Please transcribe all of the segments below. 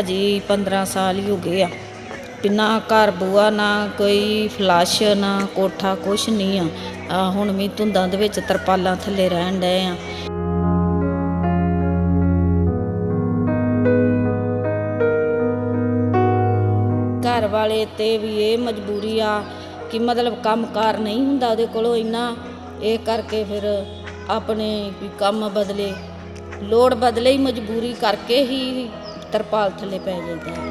ਭਾਜੀ 15 ਸਾਲ ਹੀ ਹੋ ਗਏ ਆ। ਵੀ ਘਰ ਬੂਆ, ਨਾ ਕੋਈ ਫਲਸ਼, ਨਾ ਕੋਠਾ, ਕੁਛ ਨਹੀਂ ਆ। ਆ ਹੁਣ ਵੀ ਧੁੰਦਾਂ ਦੇ ਵਿੱਚ ਤਰਪਾਲਾਂ ਥੱਲੇ ਰਹਿਣ ਡਏ ਆ। ਘਰ ਵਾਲੇ ਤੇ ਵੀ ਇਹ ਮਜਬੂਰੀ ਆ ਕਿ ਮਤਲਬ ਕੰਮਕਾਰ ਨਹੀਂ ਹੁੰਦਾ ਉਹਦੇ ਕੋਲੋਂ ਇੰਨਾ। ਇਹ ਕਰਕੇ ਫਿਰ ਆਪਣੇ ਵੀ ਕੰਮ ਬਦਲੇ। ਲੋੜ ਬਦਲੇ ਹੀ ਮਜਬੂਰੀ ਕਰਕੇ ਹੀ ਤਰਪਾਲ ਥੱਲੇ ਪੈ ਜਾਂਦਾ ਹੈ।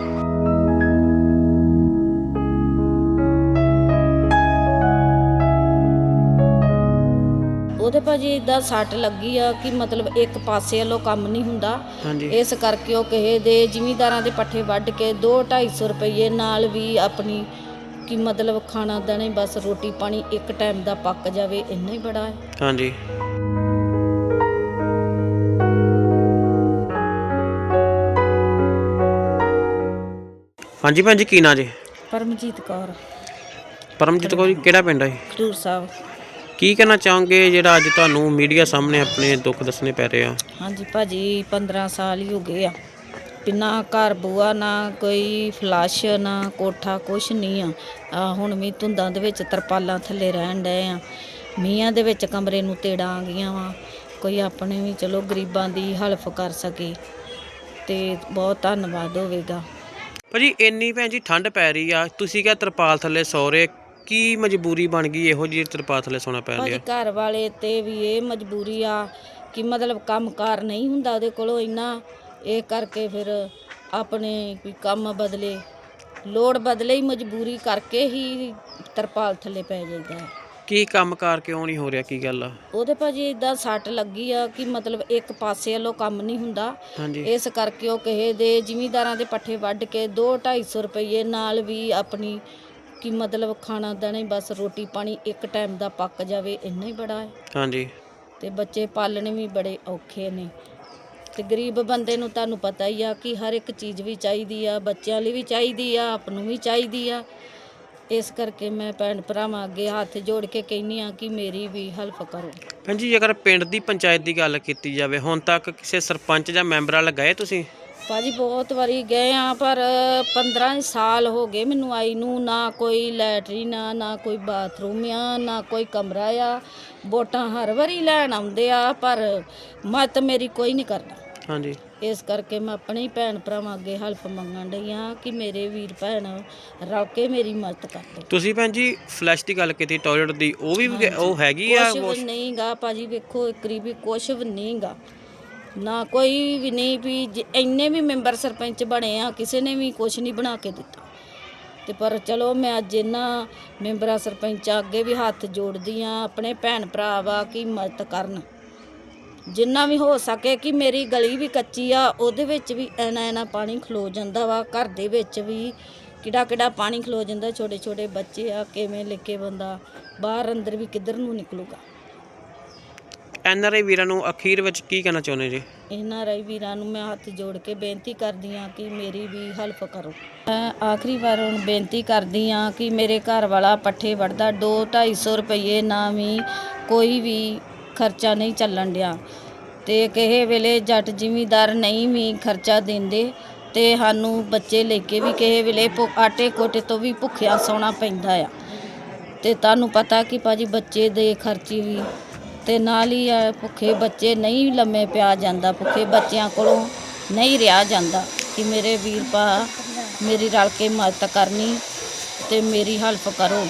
ਉਹਦੇ ਭਾਜੀ ਇਦਾਂ ਸੱਟ ਲੱਗੀ ਆ ਕਿ ਮਤਲਬ ਇੱਕ ਪਾਸੇ ਵੱਲੋਂ ਕੰਮ ਨਹੀਂ ਹੁੰਦਾ। ਇਸ ਕਰਕੇ ਉਹ ਕਿਸੇ ਦੇ ਜ਼ਿਮੀਂਦਾਰਾਂ ਦੇ ਪੱਠੇ ਵੱਢ ਕੇ 2-250 ਰੁਪਏ ਨਾਲ ਵੀ ਆਪਣੀ ਕਿ ਮਤਲਬ ਖਾਣਾ ਦਾਣੇ ਬਸ ਰੋਟੀ ਪਾਣੀ ਇੱਕ ਟਾਈਮ ਦਾ ਪੱਕ ਜਾਵੇ ਇੰਨਾ ਹੀ ਬੜਾ ਹੈ। ਹਾਂਜੀ। ਹਾਂਜੀ ਭੈਣ ਜੀ ਕੀ ਨਾਂ ਜੀ? ਪਰਮਜੀਤ ਕੌਰ। ਪਰਮਜੀਤ ਕੌਰ ਜੀ ਕਿਹੜਾ ਪਿੰਡ ਹੈ ਖਡੂਰ ਸਾਹਿਬ। ਕੀ ਕਹਿਣਾ ਚਾਹੋਗੇ ਜਿਹੜਾ ਅੱਜ ਤੁਹਾਨੂੰ ਮੀਡੀਆ ਸਾਹਮਣੇ ਆਪਣੇ ਦੁੱਖ ਦੱਸਣੇ ਪੈ ਰਹੇ ਆ? ਹਾਂਜੀ ਭਾਜੀ 15 ਸਾਲ ਹੀ ਹੋ ਗਏ ਆ। ਵੀ ਨਾ ਘਰ ਬੂਆ ਨਾ ਕੋਈ ਫਲਸ਼ ਨਾ ਕੋਠਾ ਕੁਛ ਨਹੀਂ ਆ। ਆ ਹੁਣ ਵੀ ਧੁੰਦਾਂ ਦੇ ਵਿੱਚ ਤਰਪਾਲਾਂ ਥੱਲੇ ਰਹਿਣ ਡਏ ਆ। ਮੀਆਂ ਦੇ ਵਿੱਚ ਕਮਰੇ ਨੂੰ ਤੇੜਾਂ ਆ ਗਈਆਂ ਵਾ। ਕੋਈ ਆਪਣੇ ਵੀ ਚਲੋ ਗਰੀਬਾਂ ਦੀ ਹੈਲਪ ਕਰ ਸਕੇ। ਤੇ ਬਹੁਤ ਧੰਨਵਾਦ ਹੋਵੇਗਾ। ਭਾਜੀ ਇੰਨੀ ਭੈਣ ਜੀ ਠੰਡ ਪੈ ਰਹੀ ਆ। ਤੁਸੀਂ ਕਿਹਾ ਤਰਪਾਲ ਥੱਲੇ ਸੌ ਰਹੇ। ਕੀ ਮਜਬੂਰੀ ਬਣ ਗਈ ਇਹੋ ਜਿਹੀ ਤਰਪਾਲ ਥੱਲੇ ਸੌਣਾ ਪੈ ਭਾਜੀ ਰਿਹਾ ਘਰ ਵਾਲੇ ਤੇ ਵੀ ਇਹ ਮਜਬੂਰੀ ਆ ਕਿ ਮਤਲਬ ਕੰਮਕਾਰ ਨਹੀਂ ਹੁੰਦਾ ਉਹਦੇ ਕੋਲੋਂ ਇੰਨਾ। ਇਹ ਕਰਕੇ ਫਿਰ ਆਪਣੇ ਵੀ ਕੰਮ ਬਦਲੇ ਲੋੜ ਬਦਲੇ ਹੀ ਮਜਬੂਰੀ ਕਰਕੇ ਹੀ ਤਰਪਾਲ ਥੱਲੇ ਪੈ ਜਾਂਦਾ ਹੈ ਕੀ ਕੰਮਕਾਰ ਕਿਉਂ ਨਹੀਂ ਹੋ ਰਿਹਾ ਕੀ ਗੱਲ ਆ? ਉਹਦੇ ਭਾਜੀ ਇਦਾਂ ਸੱਟ ਲੱਗੀ ਆ ਕਿ ਮਤਲਬ ਇੱਕ ਪਾਸੇ ਵੱਲੋਂ ਕੰਮ ਨਹੀਂ ਹੁੰਦਾ। ਹਾਂਜੀ। ਇਸ ਕਰਕੇ ਉਹ ਕਿਸੇ ਦੇ ਜ਼ਿਮੀਂਦਾਰਾਂ ਦੇ ਪੱਠੇ ਵੱਢ ਕੇ 2-250 ਰੁਪਏ ਨਾਲ ਵੀ ਆਪਣੀ ਕਿ ਮਤਲਬ ਖਾਣਾ ਦਾਣੇ ਬਸ ਰੋਟੀ ਪਾਣੀ ਇੱਕ ਟਾਈਮ ਦਾ ਪੱਕ ਜਾਵੇ ਇੰਨਾ ਹੀ ਬੜਾ ਹੈ। ਹਾਂਜੀ। ਤੇ ਬੱਚੇ ਪਾਲਣੇ ਵੀ ਬੜੇ ਔਖੇ ਨੇ। ਤੇ ਗਰੀਬ ਬੰਦੇ ਨੂੰ ਤੁਹਾਨੂੰ ਪਤਾ ਹੀ ਆ ਕਿ ਹਰ ਇੱਕ ਚੀਜ਼ ਵੀ ਚਾਹੀਦੀ ਆ ਬੱਚਿਆਂ ਲਈ ਵੀ ਚਾਹੀਦੀ ਆ ਆਪ ਨੂੰ ਵੀ ਚਾਹੀਦੀ ਆ। ਇਸ ਕਰਕੇ ਮੈਂ ਭੈਣ ਭਰਾਵਾਂ ਅੱਗੇ ਹੱਥ ਜੋੜ ਕੇ ਕਹਿੰਨੀ ਆ ਕਿ ਮੇਰੀ ਵੀ ਹੈਲਪ ਕਰੋ। ਭੈਣ ਜੀ ਜੇਕਰ ਪਿੰਡ ਦੀ ਪੰਚਾਇਤ ਦੀ ਗੱਲ ਕੀਤੀ ਜਾਵੇ ਹੁਣ ਤੱਕ ਕਿਸੇ ਸਰਪੰਚ ਜਾਂ ਮੈਂਬਰਾਂ ਲਗਾਏ ਤੁਸੀਂ? ਭਾਜੀ ਬਹੁਤ ਵਾਰੀ ਗਏ ਆ ਪਰ 15 ਸਾਲ ਹੋ ਗਏ ਮੈਨੂੰ ਆਈ ਨੂੰ ਨਾ ਕੋਈ ਲੈਟਰੀਨ ਆ ਨਾ ਕੋਈ ਬਾਥਰੂਮ ਆ ਨਾ ਕੋਈ ਕਮਰਾ ਆ। ਵੋਟਾਂ ਹਰ ਵਾਰੀ ਲੈਣ ਆਉਂਦੇ ਆ ਪਰ ਮਤ ਮੇਰੀ ਕੋਈ ਨਹੀਂ ਕਰਦਾ। ਹਾਂਜੀ। ਇਸ ਕਰਕੇ ਮੈਂ ਆਪਣੇ ਹੀ ਭੈਣ ਭਰਾਵਾਂ ਅੱਗੇ ਹੈਲਪ ਮੰਗਣ ਡਈ ਆ ਕਿ ਮੇਰੇ ਵੀਰ ਭੈਣ ਰਲ ਕੇ ਮੇਰੀ ਮਦਦ ਕਰ ਦੇ ਤੁਸੀਂ ਭੈਣ ਜੀ ਫਲੈਸ਼ ਦੀ ਗੱਲ ਕੀਤੀ ਟਾਇਲਟ ਦੀ ਉਹ ਵੀ ਉਹ ਹੈਗੀ ਆ ਕੁਛ ਵੀ ਨਹੀਂਗਾ ਭਾਜੀ ਵੇਖੋ ਇੱਕ ਵੀ ਕੁਛ ਵੀ ਨਹੀਂਗਾ। ਨਾ ਕੋਈ ਵੀ ਨਹੀਂ ਵੀ ਜ- ਇੰਨੇ ਵੀ ਮੈਂਬਰ ਸਰਪੰਚ ਬਣੇ ਆ ਕਿਸੇ ਨੇ ਵੀ ਕੁਛ ਨਹੀਂ ਬਣਾ ਕੇ ਦਿੱਤਾ। ਤੇ ਪਰ ਚਲੋ ਮੈਂ ਅੱਜ ਇਹਨਾਂ ਮੈਂਬਰਾਂ ਸਰਪੰਚਾਂ ਅੱਗੇ ਵੀ ਹੱਥ ਜੋੜਦੀ ਆ ਆਪਣੇ ਭੈਣ ਭਰਾ ਵਾ ਕਿ ਮਦਦ ਕਰਨ। ਜਿੰਨਾ ਵੀ ਹੋ ਸਕੇ ਕਿ ਮੇਰੀ ਗਲੀ ਵੀ ਕੱਚੀ ਆ ਉਹਦੇ ਵਿੱਚ ਵੀ ਐਨਾ ਐਨਾ ਪਾਣੀ ਖਲੋ ਜਾਂਦਾ ਵਾ ਘਰ ਦੇ ਵਿੱਚ ਵੀ ਕਿਹੜਾ ਕਿਹੜਾ ਪਾਣੀ ਖਲੋ ਜਾਂਦਾ ਛੋਟੇ ਛੋਟੇ ਬੱਚੇ ਆ ਕਿਵੇਂ ਲੈ ਕੇ ਬੰਦਾ ਬਾਹਰ ਅੰਦਰ ਵੀ ਕਿੱਧਰ ਨੂੰ ਨਿਕਲੂਗਾ। ਐਨ ਆਰ ਆਈ ਵੀਰਾਂ ਨੂੰ ਅਖੀਰ ਵਿੱਚ ਕੀ ਕਹਿਣਾ ਚਾਹੁੰਦੇ ਜੀ? ਇਹਨਾਂ ਰਾਈ ਵੀਰਾਂ ਨੂੰ ਮੈਂ ਹੱਥ ਜੋੜ ਕੇ ਬੇਨਤੀ ਕਰਦੀ ਆ ਕਿ ਮੇਰੀ ਵੀ ਹੈਲਪ ਕਰੋ। ਮੈਂ ਆਖਰੀ ਵਾਰ ਹੁਣ ਬੇਨਤੀ ਕਰਦੀ ਆ ਕਿ ਮੇਰੇ ਘਰ ਵਾਲਾ ਪੱਠੇ ਵੜਦਾ 2 250 ਰੁਪਏ ਨਾ ਵੀ ਕੋਈ ਵੀ ਖਰਚਾ ਨਹੀਂ ਚੱਲਣ ਡਿਆ। ਤੇ ਕਿਸੇ ਵੇਲੇ ਜੱਟ ਜ਼ਿਮੀਦਾਰ ਨਹੀਂ ਵੀ ਖਰਚਾ ਦਿੰਦੇ ਤੇ ਸਾਨੂੰ ਬੱਚੇ ਲੈ ਕੇ ਵੀ ਕਿਸੇ ਵੇਲੇ ਭੁ- ਆਟੇ ਕੋਟੇ ਤੋਂ ਵੀ ਭੁੱਖਿਆ ਸੌਣਾ ਪੈਂਦਾ ਆ। ਤੇ ਤੁਹਾਨੂੰ ਪਤਾ ਕਿ ਭਾਜੀ ਬੱਚੇ ਦੇ ਖਰਚੇ ਵੀ ਤੇ ਨਾਲ ਹੀ ਆ ਭੁੱਖੇ ਬੱਚੇ ਨਹੀਂ ਲੰਮੇ ਪਿਆ ਜਾਂਦਾ, ਭੁੱਖੇ ਬੱਚਿਆਂ ਕੋਲੋਂ ਨਹੀਂ ਰਿਹਾ ਜਾਂਦਾ ਕਿ ਮੇਰੇ ਵੀਰ ਭਾ ਮੇਰੀ ਰਲ ਕੇ ਮਦਦ ਕਰਨੀ ਤੇ ਮੇਰੀ ਹੈਲਪ ਕਰੋ।